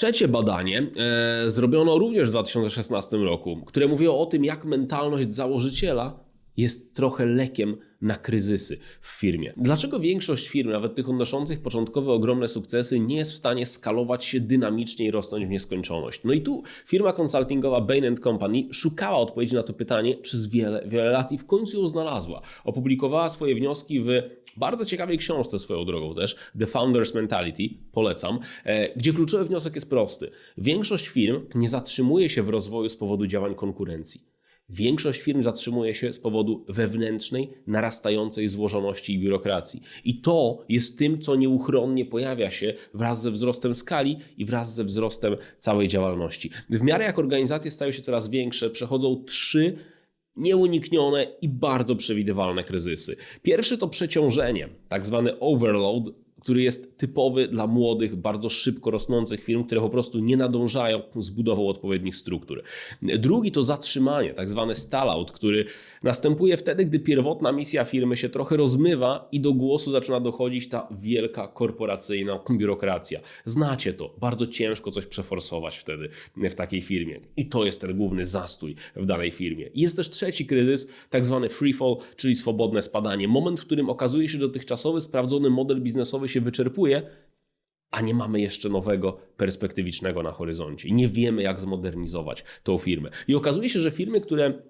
Trzecie badanie e, zrobiono również w 2016 roku, które mówiło o tym, jak mentalność założyciela jest trochę lekiem na kryzysy w firmie. Dlaczego większość firm, nawet tych odnoszących początkowe ogromne sukcesy, nie jest w stanie skalować się dynamicznie i rosnąć w nieskończoność? No i tu firma konsultingowa Bain Company szukała odpowiedzi na to pytanie przez wiele, wiele lat i w końcu ją znalazła. Opublikowała swoje wnioski w bardzo ciekawej książce swoją drogą też, The Founder's Mentality, polecam, e, gdzie kluczowy wniosek jest prosty. Większość firm nie zatrzymuje się w rozwoju z powodu działań konkurencji. Większość firm zatrzymuje się z powodu wewnętrznej, narastającej złożoności i biurokracji. I to jest tym, co nieuchronnie pojawia się wraz ze wzrostem skali i wraz ze wzrostem całej działalności. W miarę jak organizacje stają się coraz większe, przechodzą trzy nieuniknione i bardzo przewidywalne kryzysy. Pierwszy to przeciążenie, tak zwany overload, który jest typowy dla młodych, bardzo szybko rosnących firm, które po prostu nie nadążają z budową odpowiednich struktur. Drugi to zatrzymanie, tak zwany stall-out, który następuje wtedy, gdy pierwotna misja firmy się trochę rozmywa i do głosu zaczyna dochodzić ta wielka korporacyjna biurokracja. Znacie to, bardzo ciężko coś przeforsować wtedy w takiej firmie. I to jest ten główny zastój w danej firmie. Jest też trzeci kryzys, tak zwany free fall, czyli swobodne spadanie. Moment, w którym okazuje się, że dotychczasowy sprawdzony model biznesowy się wyczerpuje, a nie mamy jeszcze nowego, perspektywicznego na horyzoncie. Nie wiemy, jak zmodernizować tą firmę. I okazuje się, że firmy, które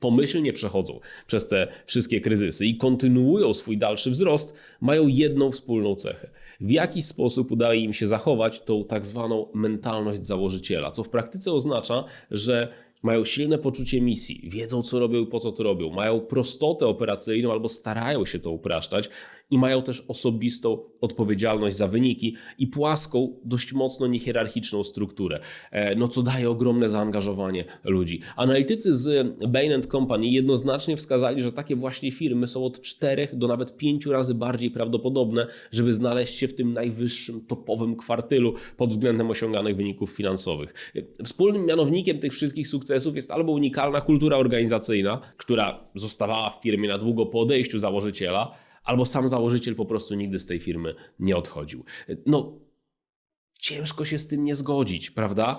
pomyślnie przechodzą przez te wszystkie kryzysy i kontynuują swój dalszy wzrost, mają jedną wspólną cechę. W jaki sposób udaje im się zachować tą tak zwaną mentalność założyciela, co w praktyce oznacza, że mają silne poczucie misji, wiedzą co robią i po co to robią, mają prostotę operacyjną albo starają się to upraszczać i mają też osobistą odpowiedzialność za wyniki i płaską, dość mocno niehierarchiczną strukturę, e, no co daje ogromne zaangażowanie ludzi. Analitycy z Bain Company jednoznacznie wskazali, że takie właśnie firmy są od 4 do nawet 5 razy bardziej prawdopodobne, żeby znaleźć się w tym najwyższym, topowym kwartylu pod względem osiąganych wyników finansowych. Wspólnym mianownikiem tych wszystkich sukcesów jest albo unikalna kultura organizacyjna, która zostawała w firmie na długo po odejściu założyciela, albo sam założyciel po prostu nigdy z tej firmy nie odchodził. No, ciężko się z tym nie zgodzić, prawda?